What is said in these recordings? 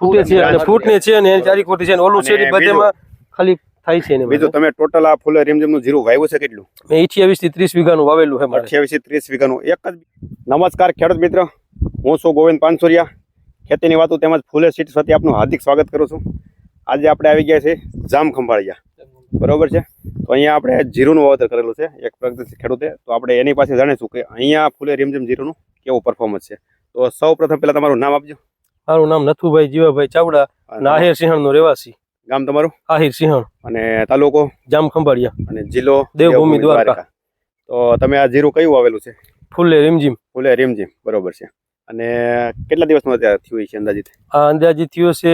ફૂટે છે અને ફૂટને છે ને એની ચારી કોટી છે ને ઓલું છે બધેમાં ખાલી થાય છે ને બીજું તમે ટોટલ આ ફૂલે રીમઝીમનું જીરું વાવ્યું છે કેટલું? મેં અઠ્યાવીસથી ત્રીસ વીઘાનું વાવેલું છે અઠ્યાવીસથી ત્રીસ વીઘાનું. એક જ નમસ્કાર ખેડૂત મિત્ર હું છું ગોવિંદ પાનસુરિયા. ખેતીની વાતો તેમજ ફૂલે સીટ સાથે આપનું હાર્દિક સ્વાગત કરું છું. આજે આપણે આવી ગયા છે જામ ખંભાળિયા. બરોબર છે? તો અહીંયા આપણે જીરુનું વાવેતર કરેલું છે એક પ્રગતિશીલ ખેડૂતે. તો આપણે એની પાસે જાણીશું કે અહીંયા ફૂલે રીમઝીમ જીરુનું કેવું પરફોર્મન્સ છે. તો સૌ પ્રથમ પહેલાં તમારું નામ આપજો. મારું નામ નથુભાઈ જીવાભાઈ ચાવડા અને આહિર સિંહણ નો રહેવાસી. ગામ તમારું? આહિર સિંહણ. અને તાલુકો? જામ ખંભાળિયા. અને જિલ્લો? દેવભૂમિ દ્વારકા. તો તમે આ જીરું કયું આવેલું છે? ફૂલે રીમઝીમ. ફૂલે રીમઝીમ. બરોબર છે. અને કેટલા દિવસમાં અત્યારે થયું છે અંદાજિત? આ અંદાજિત થયો છે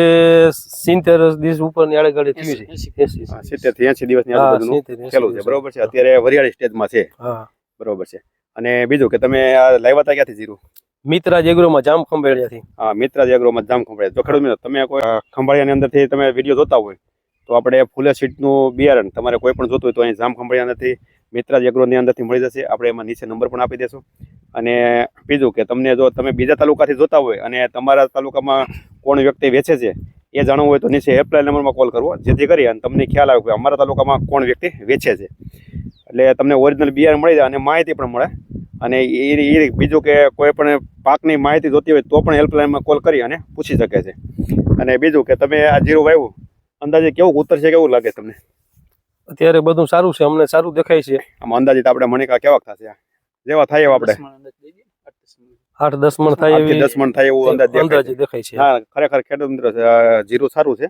સિત્તેર દિવસ ઉપરની આડે થયું છે. સિત્તેરથી એસી દિવસની આજુબાજુનું સિત્તેર, છે. બરોબર છે. અત્યારે વરિયાળી સ્ટેજમાં છે. બરોબર છે. અને બીજું કે તમે આ લાવ્યા હતા ક્યાંથી જીરું? મિત્રાજ એગ્રોમાં જામ ખંભાળિયાથી હા મિત્રાજ એગ્રોમાં જામ ખંભાળિયા તો ખેડૂત મિત્રો, તમે કોઈ ખંભાળિયાની અંદરથી તમે વીડિયો જોતા હોય, તો આપણે ફૂલે સીટનું બિયારણ તમારે કોઈ પણ જોતું હોય તો અહીં જામ ખંભાળિયા નથી મિત્રાજ એગ્રોની અંદરથી મળી જશે. આપણે એમાં નીચે નંબર પણ આપી દેશું. અને બીજું કે તમને જો તમે બીજા તાલુકાથી જોતા હોય અને તમારા તાલુકામાં કોણ વ્યક્તિ વેચે છે, એ જાણવું હોય તો નીચે હેલ્પલાઇન નંબરમાં કોલ કરવો. જેથી કરી અને તમને ખ્યાલ આવે કે અમારા તાલુકામાં કોણ વ્યક્તિ વેચે છે. એટલે તમને ઓરિજિનલ બિયારણ મળી જાય અને માહિતી પણ મળે. અને એ એ બીજું કે કોઈ પણ પાકની માહિતી જોતી હોય તો પણ હેલ્પલાઇનમાં કોલ કરી અને પૂછી શકે છે. અને બીજું કે તમે આ જીરું વાવ્યું અંદાજે કેવું ઉતરશે કેવું લાગે તમને? અત્યારે બધું સારું છે અમને સારું દેખાય છે. આમ અંદાજિત આપણે મણિકા કેવા થશે આ? જેવા થાય એવા આપણે. આઠ દસ મણ થાય એવી દસ મણ થાય એવું અંદાજ દેખાય અંદાજે છે. હા ખરેખર ખેડૂત મિત્રો જીરું સારું છે.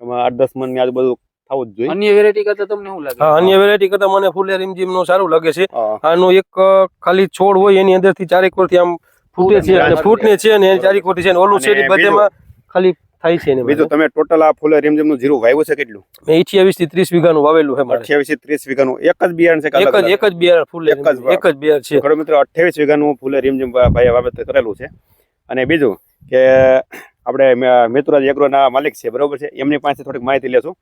એમાં આઠ દસ મણની આજુબાજુ થવું જ જોઈએ. અન્ય વેરાયટી કરતા તમને શું લાગે? હા અન્ય વેરાયટી કરતા મને ફૂલે રીમઝીમનું સારું લાગે છે. આનો એક ખાલી છોડ હોય એની અંદરથી ચારેક કોરથી આમ ફૂટે છે અને ફૂટને છે અને ચારેક કોરથી છે અને ઓલું છે બધેમાં ખાલી થાય છે ને બીજું તમે ટોટલ આ ફૂલે રીમઝીમનું જીરું વાવ્યું છે કેટલું? મેં અઠ્યાવીસથી ત્રીસ વીઘાનું વાવેલું છે અઠ્યાવીસથી ત્રીસ વીઘાનું. એક જ બિયારણ છે કે એક જ એક જ બિયારણ ફૂલે એક જ એક જ બિયાર છે. ખેડૂત મિત્રો અઠ્યાવીસ વીઘાનું ફૂલે રીમઝીમ ભાઈ વાવેતર કરેલું છે. અને બીજું કે આપણે મિત્રાજ મિતુરાજ એગ્રોના માલિક છે બરોબર છે? એમની પાસે થોડીક માહિતી લેશું.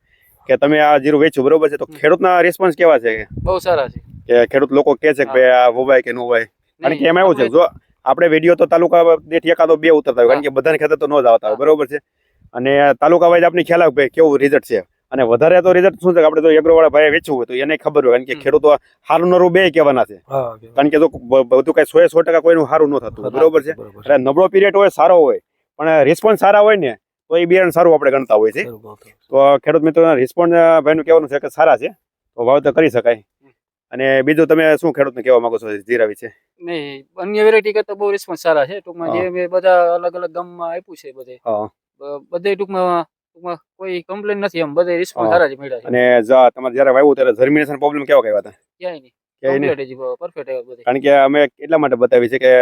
કે તમે આ જીરું વેચ્યું બરોબર છે? તો ખેડૂતના રિસ્પોન્સ કેવા છે બહુ સારા છે. કે ખેડૂત લોકો કે છે કે ભાઈ આ વવાય કે ન વવાય કારણ કે એમાં એવું છે જો આપણે વીડિયો તો તાલુકા દેઠ એકાદો બે ઉતરતા હોય કારણ કે બધાને ખેતર તો ન જ આવતા બરોબર છે? અને તાલુકા વાઇઝ આપણી ખ્યાલ આવે ભાઈ કેવું રિઝલ્ટ છે? અને વધારે તો રિઝલ્ટ શું છે આપણે જો એગ્રોવાળા ભાઈ વેચવું હોય તો એને ખબર હોય કારણ કે ખેડૂતો હારું નરું બે કહેવાના છે. કારણ કે જો બધું કઈ સો સો ટકા કોઈનું સારું ન થતું બરોબર છે? એટલે નબળો પીરિયડ હોય સારો હોય પણ રિસ્પોન્સ સારા હોય ને તો એ બિયારણ સારું આપણે ગણતા હોય છે. તો ખેડૂત મિત્રોના રિસ્પોન્સ ભાઈનું કહેવાનું છે કે સારા છે. તો વાવેતર કરી શકાય. અને બીજું તમે શું ખેડૂતને કહેવા માંગો છો? જીરા વિશે નહીં અન્ય વેરાયટી કરતા બહુ રિસ્પોન્સ સારા છે. ટૂંકમાં જે મેં બધા અલગ અલગ ગામમાં આપ્યું છે બધે. બધે ટૂંકમાં ટૂંકમાં કોઈ કમ્પ્લેન નથી એમ. બધે રિસ્પોન્સ સારા જ મળ્યા છે. અને જા તમારે જ્યારે વાવ્યું ત્યારે જર્મિનેશન પ્રોબ્લેમ કેવા કહેવાતા? ક્યાંય નહીં. કારણ કે અમે એટલા માટે બતાવી છે કે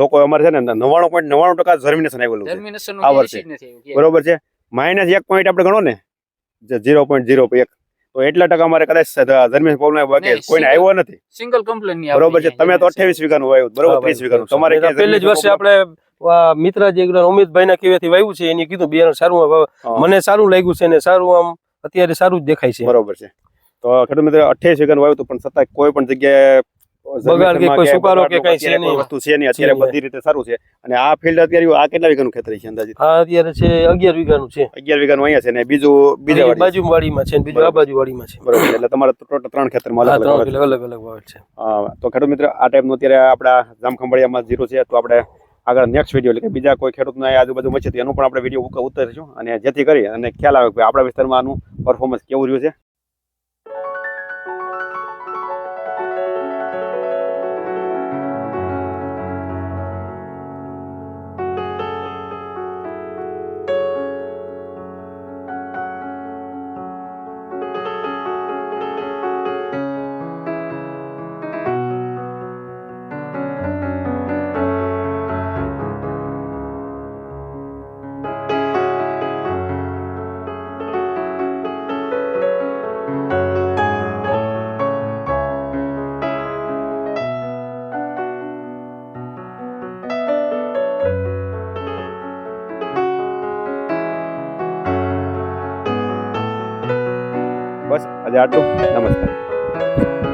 લોકો અમારે છે ને નવ્વાણું પોઈન્ટ નવ્વાણું ટકા જર્મિનેશન આવેલું છે. આ વર્ષે. બરોબર છે? માઇનસ એક પોઈન્ટ આપણે ગણો ને ઝીરો પોઈન્ટ ઝીરો એક. તો એટલા ટકા અમારે કદાચ જર્મિનેશન પ્રોબ્લેમ બાકી કોઈને આવ્યો નથી. સિંગલ કમ્પ્લેનની બરોબર છે? તમે તો અઠ્યાવીસ વીઘાનું વાવ્યું બરોબર ત્રીસ વીઘાનું. તમારે પહેલી પહેલે જ વર્ષે આપણે મિત્ર જે અમિતભાઈ ના કેવાથી વાવ્યું છે એને કીધું બિયારણ સારું મને સારું લાગ્યું છે ને સારું આમ અત્યારે સારું જ દેખાય છે. બરોબર છે. તો ખેડૂત મિત્ર અઠ્યાવીસ વીઘાનું વાવ્યું હતું પણ છતાં કોઈ પણ જગ્યાએ બગાડ કે કોઈ સુકારો કે કઈ છે નહીં. વસ્તુ છે નહીં અત્યારે બધી રીતે સારું છે. અને આ ફિલ્ડ અત્યારે આ કેટલા વીઘાનું ખેતર છે અંદાજિત? આ અત્યારે છે અગિયાર વીઘાનું છે. અગિયાર વીઘાનું અહીંયા છે ને બીજું બીજા. બાજુ વાડીમાં છે. ને બીજું આ બાજુ વાડીમાં છે. બરોબર એટલે તમારે ટોટલ ત્રણ ખેતરમાં અલગ અલગ અલગ અલગ વાવેલ છે. હા, તો ખેડૂત મિત્ર આ ટાઈપનું અત્યારે આપણા જામખંભાળિયામાં જીરો છે તો આપણે આગળ નેક્સ્ટ વીડિયો એટલે કે બીજા કોઈ ખેડૂતના આજુબાજુ મચે એનું પણ આપણે વીડિયો ઉતારીશું. અને જેથી કરી અને ખ્યાલ આવે કે આપણા વિસ્તારમાં આનું પરફોર્મન્સ કેવું રહ્યું છે. બસ આજે આટલું. નમસ્કાર.